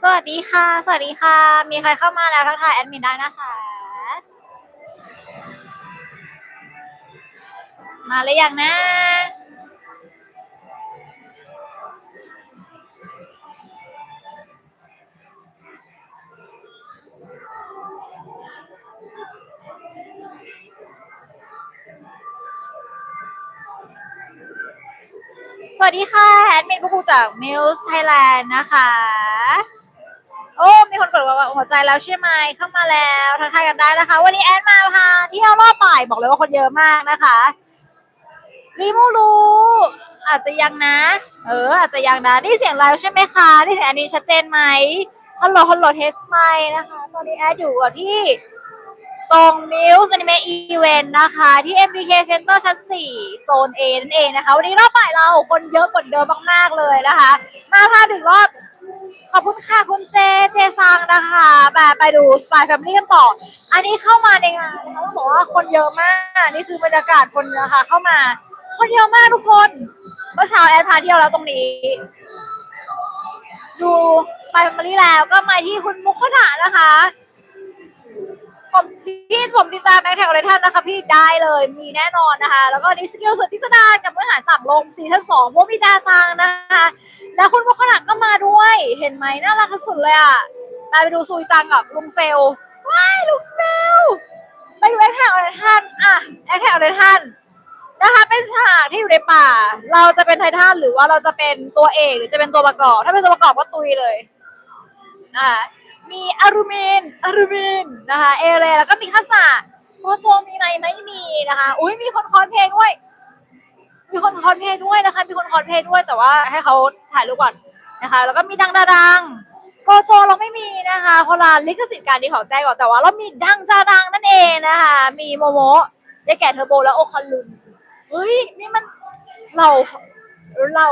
สวัสดีค่ะ สวัสดีค่ะ มีใครเข้ามาแล้วทักทายแอดมินได้นะคะ มาหรือยังนะ สวัสดีค่ะ แอดมินผู้ปูจาก Mills Thailand นะคะ โอ้ มีคนกดว่าหัวใจแล้วใช่ไหมเข้ามาแล้วทักทายกันได้นะคะ วันนี้แอดมาพาเที่ยวรอบป่ายบอกเลยว่าคนเยอะมากนะคะรีมูรู้อาจจะยังนะ เออ อาจจะยังนะนี่เสียงเราใช่ไหมคะนี่เสียงอันนี้ชัดเจนไหมฮัลโหลฮัลโหลเทสไมนะคะ ตอนนี้แอดอยู่กับที่ตรง News Anime Event นะคะ ที่ MBK Center ชั้น 4 โซน A นั่นเองนะคะ วันนี้รอบบ่ายเราคนเยอะกว่าเดิมมาก ๆ เลยนะคะ มาพาถึงรอบ ขอบคุณค่ะคุณเจ เจซังนะคะ แบบไปดู Spy Family กันต่อ อันนี้เข้ามาในงานนะคะต้องบอกว่าคนเยอะมาก นี่คือบรรยากาศคนนะคะ เข้ามา คนเยอะมากทุกคน เมื่อเช้าแอนพาเที่ยวแล้วตรงนี้ ดู Spy Family แล้วก็มาที่คุณมุขนานะคะ ผมพี่ผมติดตามแม็กแท็กอะไรท่านนะคะ พี่ได้เลยมีแน่นอนนะคะ แล้วก็นี่สกิลสุดพิสดารกับเมื่อหารต่างลงซีซั่นสองพวกมีดาจังนะคะ เห็นไหมน่ารักสุดเลยอะตามไปดูซุยจังกับลุงเฟลว้ายลุงเฟลไปดูแอคแท็กอะไรท่านอะแอคแท็กอะไรท่านนะคะเป็นฉากที่อยู่ในป่า เราจะเป็นไททันหรือว่าเราจะเป็นตัวเอกหรือจะเป็นตัวประกอบ ถ้าเป็นตัวประกอบก็ตุยเลยนะคะมีอารูมินอารูมินนะคะเอเลแล้วก็มีคัสสะโคโจมีไหมไม่มีนะคะอุ้ยมีคนคอนเพลงด้วย มีคนคอนเพลย์ด้วยนะคะ มีคนคอนเพลย์ด้วยแต่ว่าให้เขาถ่ายรูปก่อน นะคะ แล้วก็มีดังดาดังโกโจเราไม่มีนะคะคนละลิขสิทธิ์การดีของแจ้งก่อนแต่ว่าเรามีดังจาดังนั่นเองนะคะ มีโมโมะได้แก่เทอร์โบและโอคารุนเฮ้ยนี่มันเราเรา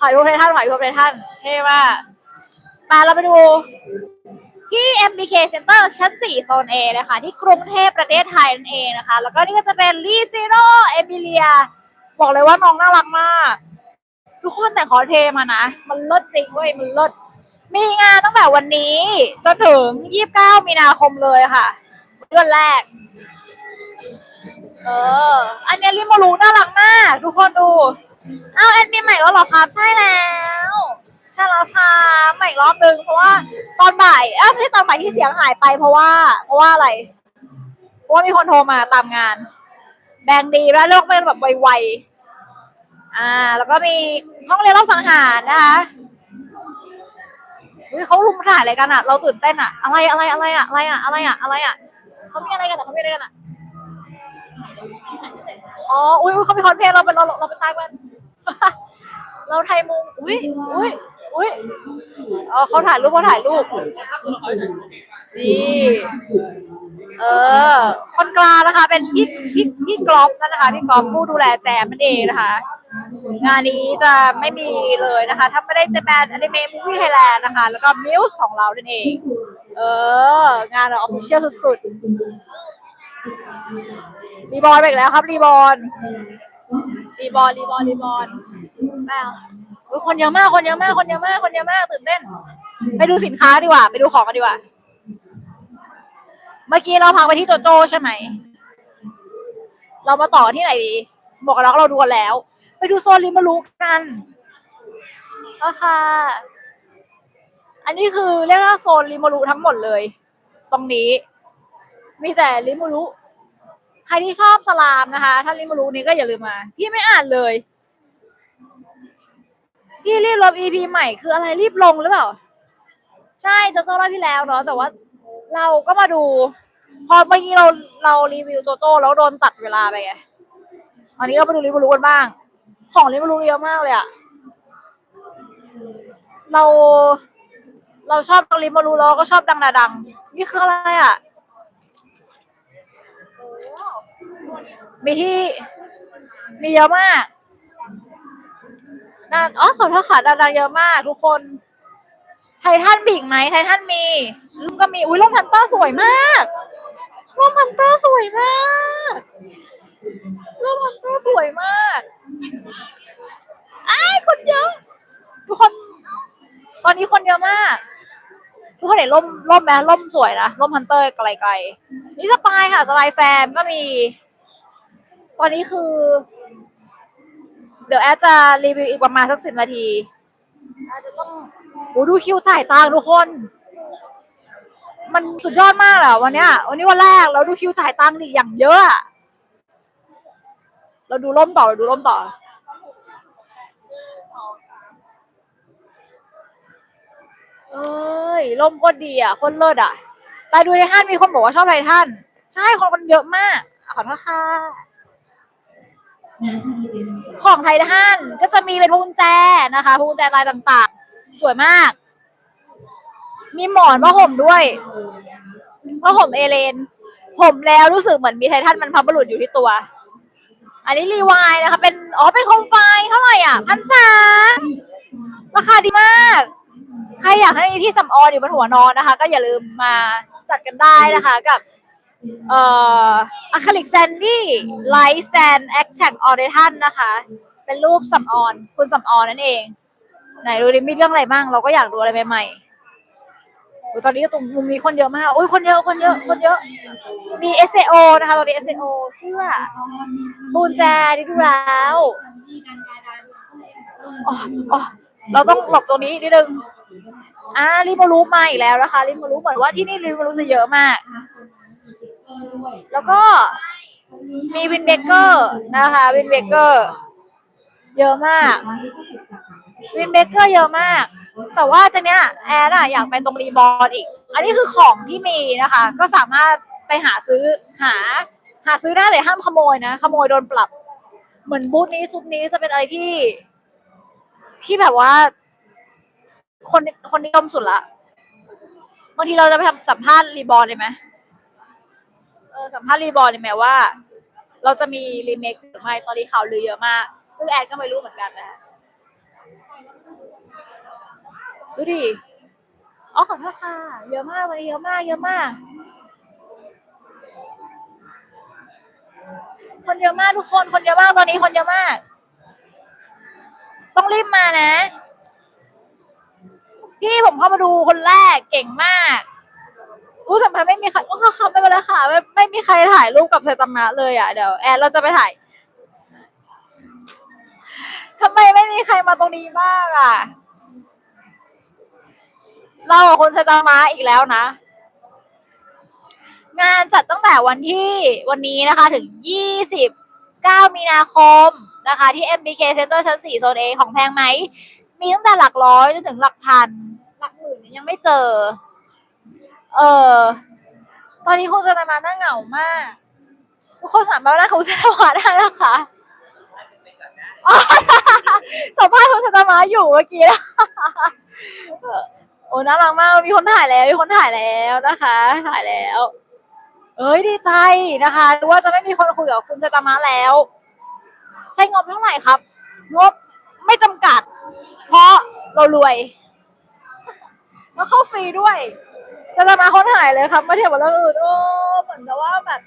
ถ่ายรูปให้ท่านถ่ายรูปให้ท่านเท่มากมาเราไปดูที่ MBK Center ชั้น 4 โซน A นะคะ ที่กรุงเทพประเทศไทยนั่นเองนะคะ แล้วก็นี่ก็จะเป็นลีซีโร่เอมิเลีย บอกเลยว่าน้องน่ารักมาก ทุกคนแต่งคอเพลย์มานะ มันเลิศจริงเว้ย มันเลิศ มีงานตั้งแต่วันนี้ จนถึง 29 มีนาคมเลยค่ะเดือนแรก เออ อันนี้ริมารูน่ารักมาก ทุกคนดู อ้าวแอดมินใหม่แล้วเหรอครับ ใช่แล้วใช่แล้วค่ะใหม่รอบนึงเพราะว่าตอนบ่ายเอ้าไม่ใช่ตอนบ่ายที่เสียงหายไปเพราะว่า เพราะว่าอะไร เพราะว่ามีคนโทรมาตามงาน แบงดีแล้วเลือกเป็นแบบไวๆ อ่า แล้วก็มีห้องเรียนรอบสังหารนะคะอุ้ยเขาลุมถ่ายอะไรกันอะ เราตื่นเต้นอะ อะไรอะไรอะไรอะอะไรอะอะไรอะอะไรอะเขามีอะไรกันอะเขามีอะไรกันอะ อ๋อ อุ้ยอุ๊ยเขามีคอนเทนต์เราเป็นเราเราเป็นตายกัน เราไทยมุง อุ้ยอุ้ยอุ้ยเออเขาถ่ายรูปเขาถ่ายรูป นี่ เออ คนกลางนะคะ เป็นพี่พี่พี่กรอฟนั่นนะคะพี่กรอฟผู้ดูแลแจมนั่นเองนะคะ งานนี้จะไม่มีเลยนะคะ ถ้าไม่ได้เจแปนอนิเมะมูฟี่ไทยแลนด์นะคะ แล้วก็มิวส์ของเรานั่นเอง เออ งานออฟฟิเชียลสุดๆ รีบอลไปอีกแล้วครับ รีบอลรีบอลรีบอลรีบอลแม่คนเยอะมาก คนเยอะมาก คนเยอะมาก คนเยอะมาก ตื่นเต้น ไปดูสินค้าดีกว่า ไปดูของกันดีกว่า เมื่อกี้เราพักไปที่โจโจใช่ไหม เรามาต่อที่ไหนดี บอกกันแล้วเราดูกันแล้ว ไปดูโซนริมารุกันราคาอันนี้คือเรียกว่าโซนริมารุทั้งหมดเลย ตรงนี้ มีแต่ริมารุใครที่ชอบสลามนะคะ ถ้าริมารุนี้ก็อย่าลืมมา พี่ไม่อ่านเลยพี่รีบลบ EP ใหม่คืออะไรรีบลงหรือเปล่า ใช่โจโจ้รอบที่แล้วเนาะแต่ว่าเราก็มาดู พอเมื่อกี้เราเรารีวิวโจโจ้แล้วโดนตัดเวลาไปไงอันนี้เราไปดูริมารุกันบ้าง ของริมารุเยอะมากเลยอะเรา เราชอบตรงริมารุแล้วก็ชอบดังนาดัง นี่คืออะไรอะมีที่ มีเยอะมากนานอ๋อขอโทษค่ะดังๆเยอะมากทุกคน ไททันบีกไหมไททันมีลุงก็มี อุ้ยลมพันเตอร์สวยมากลมพันเตอร์สวยมาก ลมพันเตอร์สวยมากไอ้ายคนเยอะ ทุกคน ตอนนี้คนเยอะมาก ทุกคนเห็นร่มร่มไหมร่มสวยนะร่มฮันเตอร์ไกลๆนี่สปายค่ะสปายแฟมก็มี ตอนนี้คือ เดี๋ยวแอดจะรีวิวอีกประมาณสักสิบนาทีแอดจะต้องโอ้ดูคิวจ่ายตังค์ทุกคน มันสุดยอดมากอะวันเนี้ยวันนี้วันแรกแล้วดูคิวจ่ายตังค์ดิอย่างเยอะอะ เราดูร่มต่อเราดูร่มต่อ เอ้ยร่มโคตรดีอะคตรเลิศอะไปดูไททันมีคนบอกว่าชอบไททันใช่คนคนเยอะมากขอโทษค่ะของไททันก็จะมีเป็นพวงกุญแจนะคะพวงกุญแจลายต่างๆ สวยมาก มีหมอนผ้าห่มด้วยผ้าห่มเอเลนห่มแล้วรู้สึกเหมือนมีไททันมันพับบุรุษอยู่ที่ตัว อันนี้รีวายนะคะ เป็นอ๋อเป็นโคมไฟเท่าไหร่อะพันสามราคาดีมาก ใครอยากให้มีพี่สำออนอยู่บนหัวนอนนะคะ ก็อย่าลืมมาจัดกันได้นะคะกับเอ่ออะคริลิกแซนดี้ไลท์สแตนแอคแท็กออเดทันนะคะ เป็นรูปสำออน คุณสำออนนั่นเอง ไหนดูดิมีเรื่องอะไรบ้าง เราก็อยากดูอะไรใหม่ๆ โอ้ยตอนนี้ตรงมุมนี้คนเยอะมาก โอ้ยคนเยอะคนเยอะคนเยอะ มี S A O นะคะตอนนี้ S A O เสื้อบูนแจนี่ดูแล้วอ๋ออ๋อเราต้องหลบตรงนี้นิดนึงอ่าริโมรูมาอีกแล้วนะคะริโมรูเหมือนว่าที่นี่ริโมรูจะเยอะมาก แล้วก็มีวินเบเกอร์นะคะวินเบเกอร์ เยอะมาก วินเบเกอร์เยอะมาก แต่ว่าจะเนี้ยแอดอะอยากไปตรงรีบอร์อีก อันนี้คือของที่มีนะคะ ก็สามารถไปหาซื้อหา หาซื้อได้แต่ห้ามขโมยนะ ขโมยโดนปรับ เหมือนบูธนี้ซุปนี้จะเป็นอะไรที่ ที่แบบว่า คนคนนิยมสุดละบางทีเราจะไปทำสัมภาษณ์รีบอร์ดเลยไหมเออสัมภาษณ์รีบอร์ดเลยไหมว่า เราจะมีรีเมคหรือไม่ตอนนี้ข่าวลือเยอะมาก ซึ่งแอดก็ไม่รู้เหมือนกันนะ ดูดิอ๋อขอโทษค่ะ เยอะมากเลยเยอะมากเยอะมาก คนเยอะมากทุกคนคนเยอะมากตอนนี้คนเยอะมาก ต้องรีบมานะพี่ผมเข้ามาดูคนแรกเก่งมากอู้ทำไมไม่มีใครโอ้เขาไม่เป็นไรค่ะไม่ไม่มีใครถ่ายรูปกับไซตามะเลยอะเดี๋ยวแอนเราจะไปถ่ายทำไมไม่มีใครมาตรงนี้บ้างอะ เรากับคนไซตามะอีกแล้วนะ งานจัดตั้งแต่วันที่วันนี้นะคะถึง 29 มีนาคมนะคะ ที่ MBK Center ชั้น 4 โซน A ของแพงไหม มีตั้งแต่หลักร้อยจนถึงหลักพัน หลักหมื่นยังไม่เจอ เออตอนนี้คุณจะมาหน้าเหงามากทุกคนสามารถนั่งคุณจะมาได้นะคะสัมภาษณ์คุณจะมาอยู่เมื่อกี้นะ โอ้น่ารักมากมีคนถ่ายแล้วมีคนถ่ายแล้วนะคะ ถ่ายแล้ว เอ้ยดีใจนะคะรู้ว่าจะไม่มีคนคุยกับคุณชตามะแล้ว ใช้งบเท่าไหร่ครับ งบไม่จำกัด เพราะเรารวยแล้วเข้าฟรีด้วยจะจะมาคนถ่ายเลยครับมาเทียบกับเรื่องอื่นโอ้เหมือนกับว่าแบบ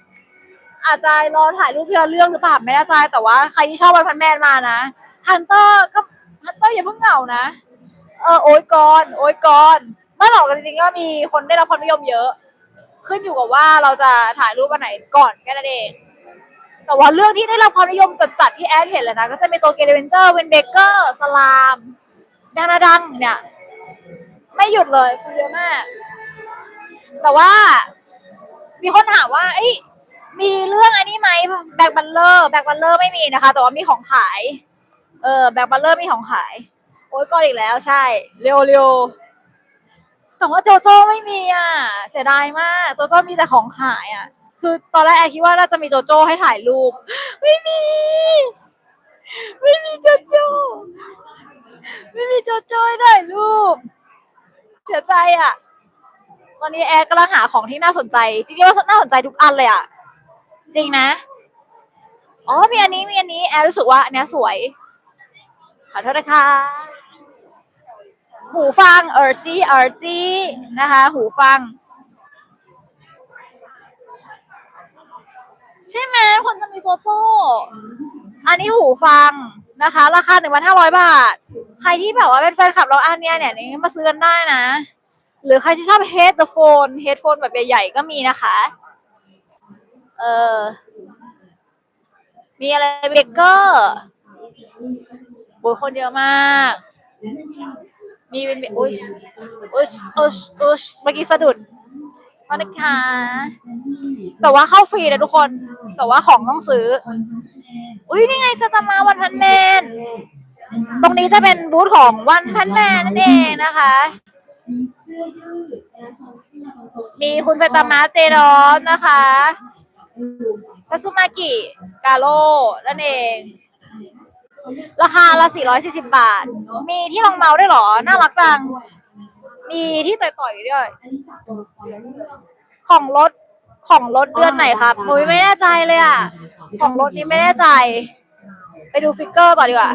อาจจะรอถ่ายรูปที่เราเรื่องหรือเปล่าไม่แน่ใจแต่ว่าใครที่ชอบวันพันแมนมานะฮันเตอร์ก็ฮันเตอร์อย่าเพิ่งเหงานะ เออโอ้ยกอนโอ้ยกอนไม่หรอกจริงๆก็มีคนได้รับความนิยมเยอะ ขึ้นอยู่กับว่าเราจะถ่ายรูปอันไหนก่อนแค่นั้นเอง แต่ว่าเรื่องที่ได้รับความนิยมจัดๆที่แอดเห็นเลยนะ ก็จะมีตัวเกเรเวนเจอร์เวนเบเกอร์สลามดังนะดังเนี่ย ไม่หยุดเลยคนเยอะมาก แต่ว่า มีคนถามว่าเอ้ยมีเรื่องอันนี้ไหมแบ็กบัลเลอร์แบ็กบัลเลอร์ไม่มีนะคะ แต่ว่ามีของขาย เออแบ็กบัลเลอร์มีของขาย โอ้ยก่อนอีกแล้วใช่เร็วเร็วแต่ว่าโจโจ้ไม่มีอะ เสียดายมากโจโจ้มีแต่ของขายอะ คือตอนแรกแอนคิดว่าน่าจะมีโจโจ้ให้ถ่ายรูป ไม่มี ไม่มีโจโจ้ไม่มีโจโจ้ให้ถ่ายรูปเสียใจอะ ตอนนี้แอดกำลังหาของที่น่าสนใจ จริงๆว่าน่าสนใจทุกอันเลยอะ จริงนะอ๋อมีอันนี้มีอันนี้แอดรู้สึกว่าอันเนี้ยสวยขอโทษนะคะ หูฟังเออร์จีเออร์จีนะคะ หูฟัง ใช่ไหมคนจะมีโตโต้อันนี้หูฟังนะคะ ราคาหนึ่งพันห้าร้อยบาท ใครที่แบบว่าเป็นแฟนคลับเราอันเนี้ยเนี่ยนี่มาซื้อกันได้นะ หรือใครที่ชอบ headphone headphone แบบใหญ่ๆก็มีนะคะ เออมีอะไรเบเกอร์โอ้ยคนเยอะมาก มีเป็นแบบอุ้ยอุ้ยอุ้ยอุ้ยเมื่อกี้สะดุดขอนะคะ แต่ว่าเข้าฟรีนะทุกคน แต่ว่าของต้องซื้อ อุ้ยนี่ไงสตาร์มาวันพันแมน ตรงนี้จะเป็นบูธของวันพันแมนนั่นเองนะคะ มีคุณไซตามะเจดอนนะคะทัสุมากิกาโร่นั่นเอง ราคาละ 440 บาท มีที่รองเมาส์ด้วยเหรอ น่ารักจัง มีที่ต่อยๆด้วย ของรถของรถเดือนไหนครับอุ้ยไม่แน่ใจเลยอะ ของรถนี้ไม่แน่ใจ ไปดูฟิกเกอร์ก่อนดีกว่า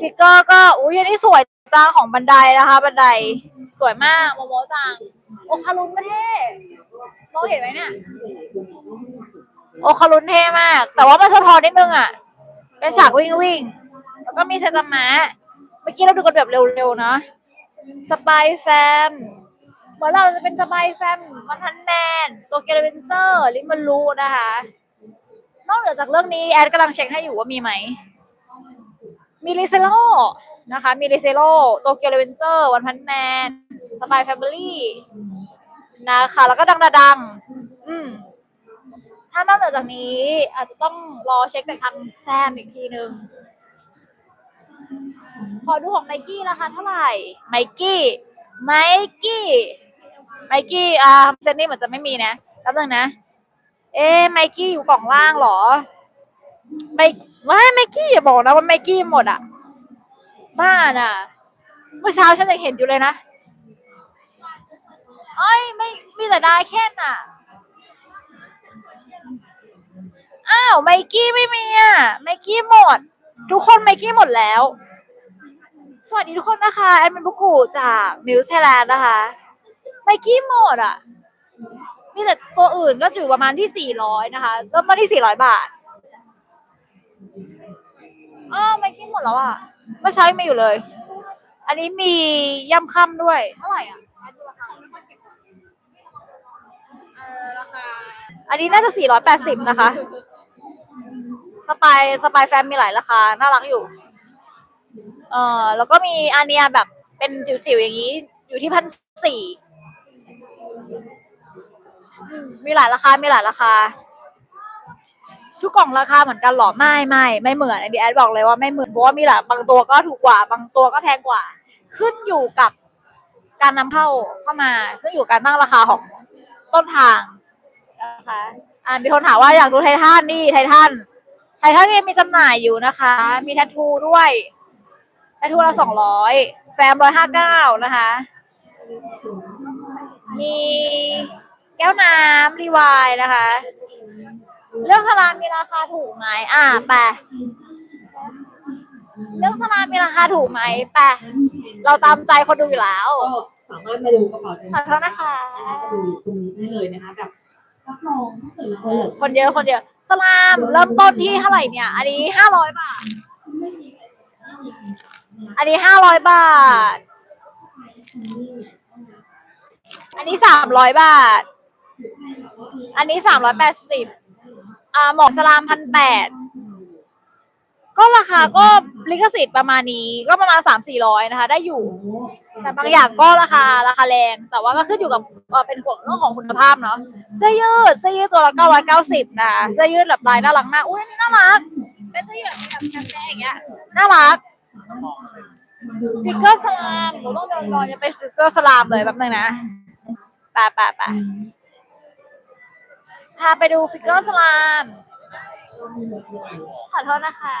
ฟิกเกอร์ก็อุ้ยอันนี้สวยจังของบันไดนะคะ บันไดสวยมากโมโมจังโอคารุนประเทศมองเห็นไหมเนี่ย โอคารุนเท่มาก แต่ว่ามันสะท้อนนิดนึงอะ เป็นฉากวิ่งวิ่ง แล้วก็มีเซตามะ เมื่อกี้เราดูกันแบบเร็วๆเนาะสปายแฟมเหมือนเราจะเป็นสปายแฟมมันทันแมนตัวเกลเวนเจอร์ลิมันรูนะคะ นอกเหนือจากเรื่องนี้แอดกำลังเช็คให้อยู่ว่ามีไหม มีลิเซโลนะคะ มีลิเซโลโตเกียวเรเวนเจอร์วันพันแมนสปายแฟมิลี่นะคะแล้วก็ดังดาดังอืม ถ้านอกเหนือจากนี้อาจจะต้องรอเช็คจากทางแซมอีกทีนึง ขอดูของไมกี้ราคาเท่าไหร่ ไมกี้ไมกี้ไมกี้อ่าเซนนี่เหมือนจะไม่มีนะแป๊บนึงนะ เอ๊ไมกี้อยู่กล่องล่างเหรอไมว่าไมกี้อย่าบอกนะว่าไมกี้หมดอะ บ้าน่ะ เมื่อเช้าฉันยังเห็นอยู่เลยนะเอ้ยไม่มีแต่ได้แค่น่ะ อ้าวไมกี้ไม่มีอะไมกี้หมด ทุกคนไมกี้หมดแล้ว สวัสดีทุกคนนะคะแอดมินบุกูจากมิวส์ไทยแลนด์นะคะไมกี้หมดอะ มีแต่ตัวอื่นก็อยู่ประมาณที่สี่ร้อยนะคะเริ่มต้นที่สี่ร้อยบาทอ้าวไมกี้หมดแล้วอะเมื่อเช้ายังไม่อยู่เลย อันนี้มีย่ำค่ำด้วยเท่าไหร่อะอันนี้น่าจะ 480 นะคะ สปายสปายแฟมมีหลายราคา น่ารักอยู่ เออแล้วก็มีอันเนียแบบเป็นจิ๋วๆอย่างนี้ อยู่ที่พันสี่มีหลายราคา มีหลายราคา ทุกกล่องราคาเหมือนกันหรอ ไม่ไม่ไม่เหมือนอันนี้แอดบอกเลยว่าไม่เหมือนเพราะว่ามีหลายบางตัวก็ถูกกว่า บางตัวก็แพงกว่า ขึ้นอยู่กับการนำเข้าเข้ามา ขึ้นอยู่กับการตั้งราคาของต้นทางนะคะ อ่ามีคนถามว่าอยากดูไททันนี่ไททัน ไททันเนี่ยมีจำหน่ายอยู่นะคะ มีแทททูด้วยแทททูละสองร้อยแฟมร้อยห้าเก้านะคะ มีแก้วน้ำรีวายนะคะ เรื่องสลามมีราคาถูกไหมอ่าไปเรื่องสลามมีราคาถูกไหมไปเราตามใจคนดูอยู่แล้ว ก็สามารถมาดูกระเป๋าเดินขอโทษนะคะดูตรงนี้ได้เลยนะคะแบบ รับรองถ้าเกิดเราคนเยอะคนเยอะสลามเริ่มต้นที่เท่าไหร่เนี่ย อันนี้ห้าร้อยบาท ไม่มีไม่มีอันนี้ห้าร้อยบาท อันนี้สามร้อยบาท อันนี้สามร้อยแปดสิบอ่าหมอกสลามพันแปด ก็ราคาก็ลิขสิทธิ์ประมาณนี้ก็ประมาณสามสี่ร้อยนะคะ ได้อยู่ แต่บางอย่างก็ราคาราคาแรง แต่ว่าก็ขึ้นอยู่กับเอ่อเป็นห่วงเรื่องของคุณภาพเนาะเสื้อยืดเสื้อยืดตัวละเก้าร้อยเก้าสิบนะคะเสื้อยืดแบบลายน่ารักมากอุ้ยอันนี้น่ารักเป็นเสื้อยืดแบบแคปแอย่างเงี้ยน่ารักฟิกเกอร์สลามหนูต้องเดินรอจะไปฟิกเกอร์สลามเลยแป๊บนึงนะไปไปไปพาไปดูฟิกเกอร์สลาม ขอโทษนะคะ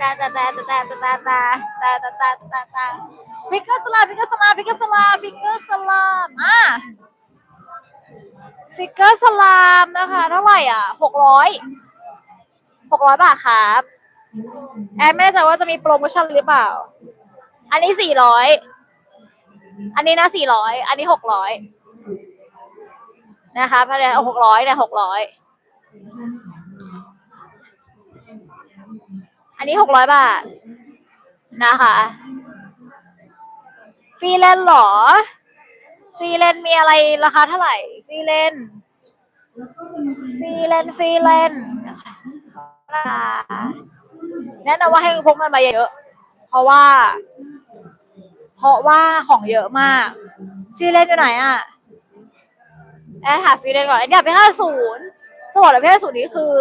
ตาตาตาตาตาตาตาตาตาตาตาตาฟิกเกอร์สลาฟิกเกอร์สลาฟิกเกอร์สลาฟิกเกอร์สลามอะฟิกเกอร์สลามนะคะเท่าไหร่อะหกร้อยหกร้อยบาทครับแอนไม่แน่ใจว่าจะมีโปรโมชั่นหรือเปล่า อันนี้สี่ร้อยอันนี้นะสี่ร้อยอันนี้หกร้อย นะคะพอดีเอาหกร้อยเนี่ยหกร้อยอันนี้หกร้อยบาทนะคะฟรีเลนหรอฟรีเลนมีอะไรราคาเท่าไหร่ฟรีเลนฟรีเลนฟรีเลนซ์นะคะแนะนำว่าให้พกเงินมาเยอะ เพราะว่า เพราะว่าของเยอะมากฟรีเลนอยู่ไหนอะ แอดหาฟรีเลนซ์ก่อนไอเนี่ยไปห้าศูนย์จะบอกเลยไปห้าศูนย์นี้คือ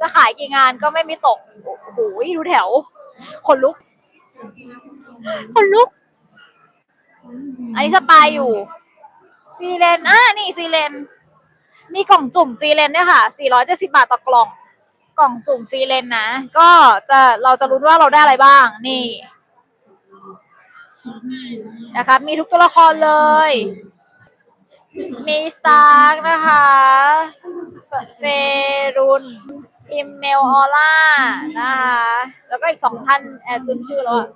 จะขายกี่งานก็ไม่มีตก โอ้โหดูแถว คนลุก คนลุก อันนี้สปายอยู่ฟรีเลนอะนี่ฟรีเลน มีกล่องจุ่มฟรีเลนเนี่ยค่ะ 470 บาทต่อกล่อง กล่องจุ่มฟรีเลนนะ ก็จะเราจะรู้ว่าเราได้อะไรบ้าง นี่ นะครับ มีทุกตัวละครเลย มีสตาร์กนะคะเฟรุนอิมเมลออร่านะคะ แล้วก็อีกสองท่านแอบลืมชื่อแล้วอะ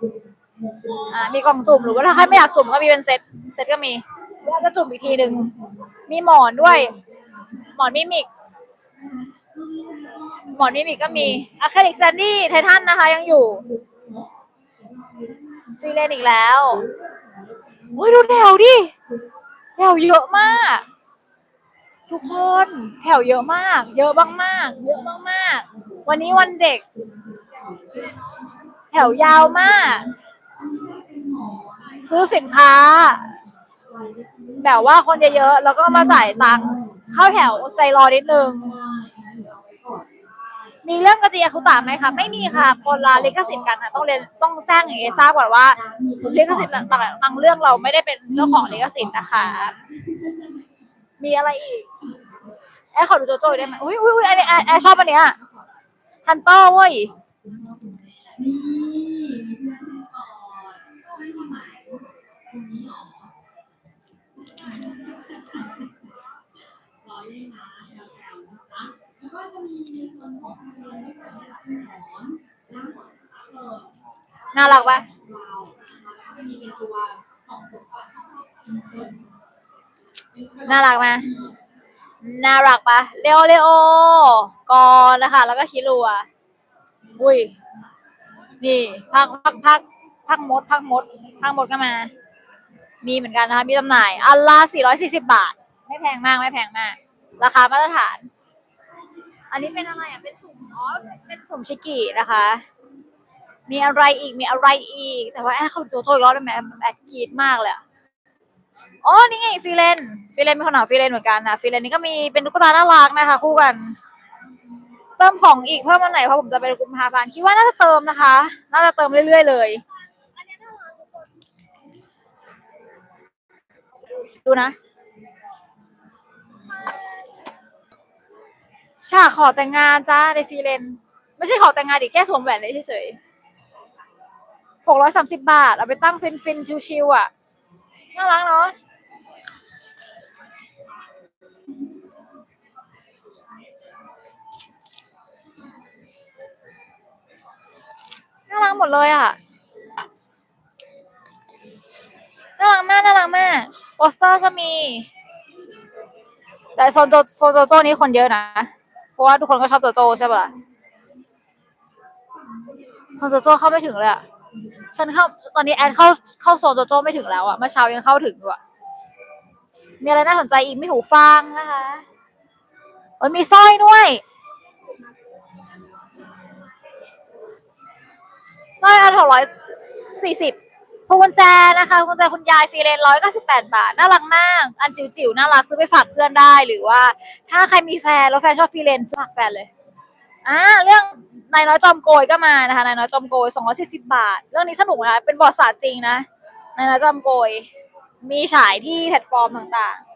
อ่ามีกล่องจุ่มหรือว่าถ้าใครไม่อยากจุ่มก็มีเป็นเซตเซตก็มีแล้วก็จุ่มอีกทีหนึ่งมีหมอนด้วย หมอนมิมิก หมอนมิมิกก็มีอะคาลิกแซนดี้ไททันนะคะ ยังอยู่ซีเลนอีกแล้วโอ้ยดูแถวดิ แถวเยอะมาก ทุกคนแถวเยอะมาก เยอะมากๆเยอะมากๆวันนี้วันเด็ก แถวยาวมาก ซื้อสินค้า แบบว่าคนเยอะๆแล้วก็มาจ่ายตังค์เข้าแถวใจรอนิดนึง มีเรื่องกระจียคุตะไหมคะไม่มีค่ะคนละลิขสิทธิ์กันนะต้องเรียนต้องแจ้งอย่างเอทราบก่อนว่าลิขสิทธิ์บางบางเรื่องเราไม่ได้เป็นเจ้าของลิขสิทธิ์นะคะ มีอะไรอีกแอร์ขอดูโจโจ้ได้ไหมอุ้ยอุ้ยอุ้ยอันนี้แอร์แอร์ชอบอันเนี้ยฮันเตอร์เว้ยนี่ บกินเพิ่มน่ารักไหมน่ารักปะเลโอเลโอกอนนะคะ แล้วก็คิรัวอุ้ย นี่พักพักพักพักมดพักมดพักมดก็มา มีเหมือนกันนะคะ มีจำหน่ายอันละ440 บาท ไม่แพงมากไม่แพงมาก ราคามาตรฐาน อันนี้เป็นอะไรอะ เป็นสุ่มอ๋อเป็นสุ่มชิกินะคะ มีอะไรอีก มีอะไรอีก แต่ว่าแอบเขาตัวโตอีกรอบได้ไหมแอบแอบกรีดมากเลยอ๋อ นี่ไงฟรีเลนฟรีเลนมีคนหาฟรีเลนเหมือนกันนะฟรีเลนนี่ก็มีเป็นตุ๊กตาน่ารักนะคะ คู่กัน เติมของอีกเพิ่มวันไหนเพราะผมจะไปกุมภาพันธ์คิดว่าน่าจะเติมนะคะ น่าจะเติมเรื่อยๆเลยดูนะ ฉากขอแต่งงานจ้าในฟรีเลน ไม่ใช่ขอแต่งงานดิแค่สวมแหวนเฉยๆหกร้อยสามสิบบาท เอาไปตั้งฟินฟินๆชิวๆอะ น่ารักเนาะน่ารักหมดเลยอะ น่ารักมาก น่ารักมากโปสเตอร์ก็มี แต่โซนโจโซนโจโจนี้คนเยอะนะ เพราะว่าทุกคนก็ชอบโจโจ้ใช่ปะล่ะโซนโจโจ้เข้าไม่ถึงเลยอะฉันเข้าตอนนี้แอนเข้าเข้าโซนโจโจ้ไม่ถึงแล้วอะเมื่อเช้ายังเข้าถึงอยู่อะมีอะไรน่าสนใจอีกไม่หูฟังนะคะโอ้ยมีสร้อยด้วยสร้อยอันหกร้อยสี่สิบ พวงกุญแจนะคะพวงกุญแจคุณยายฟรีเลนร้อยเก้าสิบแปดบาท น่ารักมาก อันจิ๋วๆ น่ารักซื้อไปฝากเพื่อนได้หรือว่า ถ้าใครมีแฟนแล้วแฟนชอบฟรีเลนซื้อฝากแฟนเลยอ่าเรื่องนายน้อยจอมโกยก็มานะคะนายน้อยจอมโกยสองร้อยสี่สิบาท เรื่องนี้สนุกนะเป็นบทศาสตร์จริงนะนายน้อยจอมโกย มีฉายที่แพลตฟอร์มต่างๆ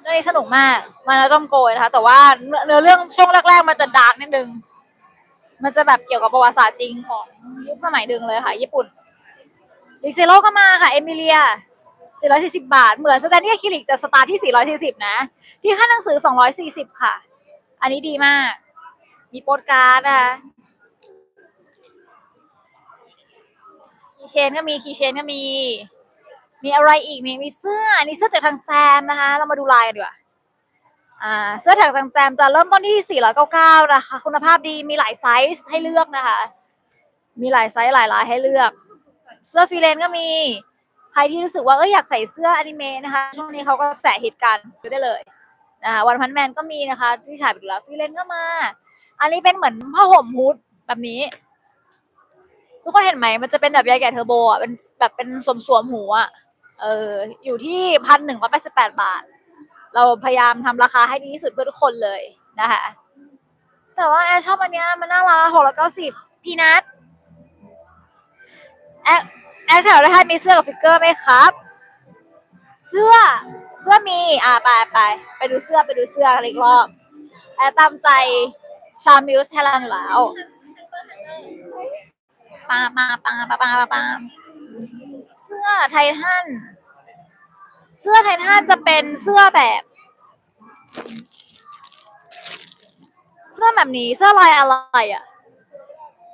เรื่องนี้สนุกมากมาแล้วจอมโกยนะคะ แต่ว่าเนื้อเรื่องช่วงแรกๆมันจะดาร์กนิดนึง มันจะแบบเกี่ยวกับประวัติศาสตร์จริงของยุคสมัยหนึ่งเลยค่ะ ญี่ปุ่นลิเซโลก็มาค่ะ เอมิเลีย 440 บาท เหมือนสแตนดี้คิลิกจะสตาร์ทที่ 440 นะ ที่ค่าหนังสือ 240 ค่ะ อันนี้ดีมาก มีโปสการ์ดนะคะคีเชนก็มีคีเชนก็มี มีอะไรอีก มีมีเสื้ออันนี้เสื้อจากทางแจมนะคะ เรามาดูลายกันดีกว่า อ่าเสื้อจากทางแจมจะเริ่มต้นที่ 499 นะคะ คุณภาพดีมีหลายไซส์ให้เลือกนะคะ มีหลายไซส์หลายลายให้เลือก เสื้อฟรีเลนก็มี ใครที่รู้สึกว่าเอ้ยอยากใส่เสื้ออนิเมะนะคะ ช่วงนี้เขาก็แสฮิตกันซื้อได้เลยนะคะวันพันแมนก็มีนะคะ ที่ฉายไปแล้วฟรีเลนก็มา อันนี้เป็นเหมือนผ้าห่มฮูดแบบนี้ ทุกคนเห็นไหมมันจะเป็นแบบยายแก่เทอร์โบอะเป็นแบบเป็นสวมสวมหูอะเอออยู่ที่พันหนึ่งร้อยแปดสิบแปดบาท เราพยายามทำราคาให้ดีที่สุดเพื่อทุกคนเลยนะคะแต่ว่าแอร์ชอบอันเนี้ยมันน่ารักหกร้อยเก้าสิบพีนัทแอร์แอร์แถวได้ให้มีเสื้อกับฟิกเกอร์ไหมครับ เสื้อเสื้อมี อ่าไปไปไปดูเสื้อไปดูเสื้ออีกรอบแอร์ตามใจชามิวส์ไทยแลนด์อยู่แล้วปาปาปาปาปาปาปาเสื้อไททัน เสื้อไททันจะเป็นเสื้อแบบ เสื้อแบบนี้เสื้อลายอะไรอะ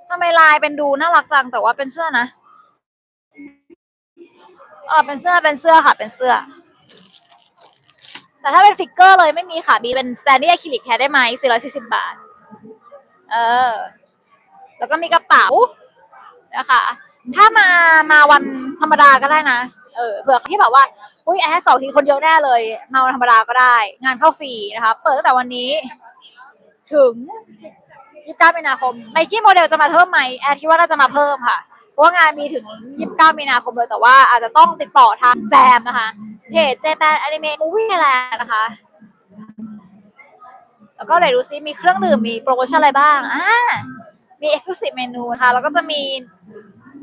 ทำไมลายเป็นดูน่ารักจังแต่ว่าเป็นเสื้อนะเออเป็นเสื้อเป็นเสื้อค่ะ เป็นเสื้อ แต่ถ้าเป็นฟิกเกอร์เลยไม่มีค่ะมีเป็นสแตนดี้อะคริลิกแทนได้ไหม440 บาท เออ แล้วก็มีกระเป๋านะคะถ้ามามาวันธรรมดาก็ได้นะ เออเผื่อที่แบบว่า อุ้ยแอดสองทีคนเยอะแน่เลย มาวันธรรมดาก็ได้ งานเข้าฟรีนะคะ เปิดตั้งแต่วันนี้ ถึง29มีนาคมไมกี้โมเดลจะมาเพิ่มไหมแอดคิดว่าน่าจะมาเพิ่มค่ะ เพราะว่างานมีถึง 29มีนาคมเลยแต่ว่าอาจจะต้องติดต่อทางแจมนะคะเพจเจแปนอนิเมะมูวี่แลนด์นะคะ แล้วก็เลยดูซิมีเครื่องดื่มมีโปรโมชั่นอะไรบ้างอ่ามีเอ็กซ์คลูซีฟเมนูนะคะแล้วก็จะมี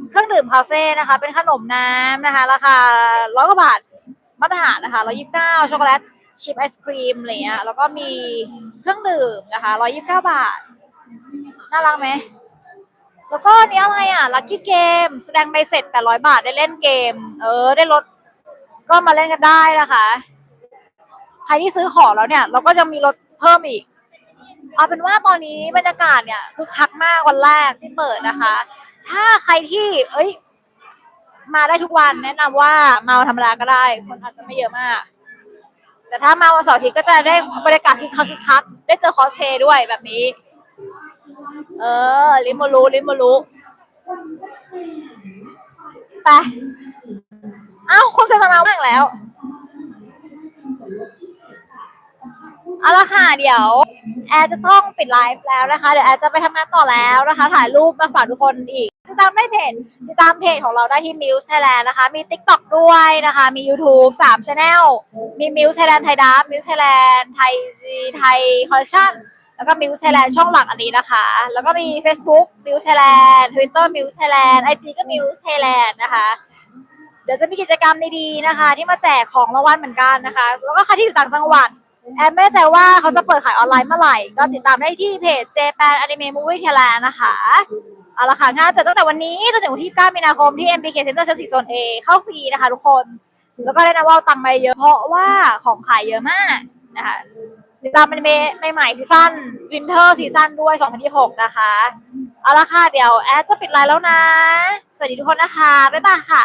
เครื่องดื่มคาเฟ่นะคะ เป็นขนมน้ำนะคะ ราคาร้อยกว่าบาท มาตรฐานนะคะร้อยยี่สิบเก้าช็อกโกแลตชิพไอศครีมอะไรเงี้ยแล้วก็มีเครื่องดื่มนะคะร้อยยี่สิบเก้าบาท น่ารักไหม แล้วก็อันนี้อะไรอะลัคกี้เกมแสดงใบเสร็จแปดร้อยบาทได้เล่นเกม เออ ได้ลดก็มาเล่นกันได้นะคะใครที่ซื้อของแล้วเนี่ย เราก็จะมีลดเพิ่มอีกเอาเป็นว่าตอนนี้บรรยากาศเนี่ยคือคักมากวันแรกที่เปิดนะคะ ถ้าใครที่ เอ้ย มาได้ทุกวันแนะนำว่ามาวันธรรมดาก็ได้ คนอาจจะไม่เยอะมาก แต่ถ้ามาวันเสาร์อาทิตย์ก็จะได้บรรยากาศที่คักคึกคักได้เจอคอสเพลย์ด้วยแบบนี้ เออ ลิมโมรุลิมโมรุไปเอ้าคุณเซนมาว่างแล้ว เอาละค่ะเดี๋ยวแอร์จะต้องปิดไลฟ์แล้วนะคะ เดี๋ยวแอร์จะไปทำงานต่อแล้วนะคะ ถ่ายรูปมาฝากทุกคนอีก ติดตามได้เพจติดตามเพจของเราได้ที่ Muse Thailand นะคะ มี TikTok ด้วยนะคะ มี YouTube 3 Channel มี Muse Thailand ไทยดับ Muse Thailand ไทยไทยคอลเลคชั่นแล้วก็ Muse Thailand ช่องหลักอันนี้นะคะ แล้วก็มี Facebook Muse Thailand Twitter Muse Thailand IG ก็ Muse Thailand นะคะเดี๋ยวจะมีกิจกรรมดีๆนะคะ ที่มาแจกของรางวัลเหมือนกันนะคะ แล้วก็ใครที่อยู่ต่างจังหวัด แอมไม่แน่ใจว่าเขาจะเปิดขายออนไลน์เมื่อไหร่ ก็ติดตามได้ที่เพจ Japan Anime Movie Thailand นะคะเอาละค่ะงานจะตั้งแต่วันนี้จนถึงวันที่ 9 มีนาคมที่ MBK Center ชั้น4โซน A เข้าฟรีนะคะทุกคน แล้วก็ได้นะว่าตังค์ไปเยอะเพราะว่าของขายเยอะมากนะคะติดตามเป็นเมใหม่ซีซั่นวินเทอร์ซีซั่นด้วย 2026 นะคะ เอาละค่ะ เดี๋ยวแอดจะปิดไลน์แล้วนะ สวัสดีทุกคนนะคะ บ๊ายบายค่ะ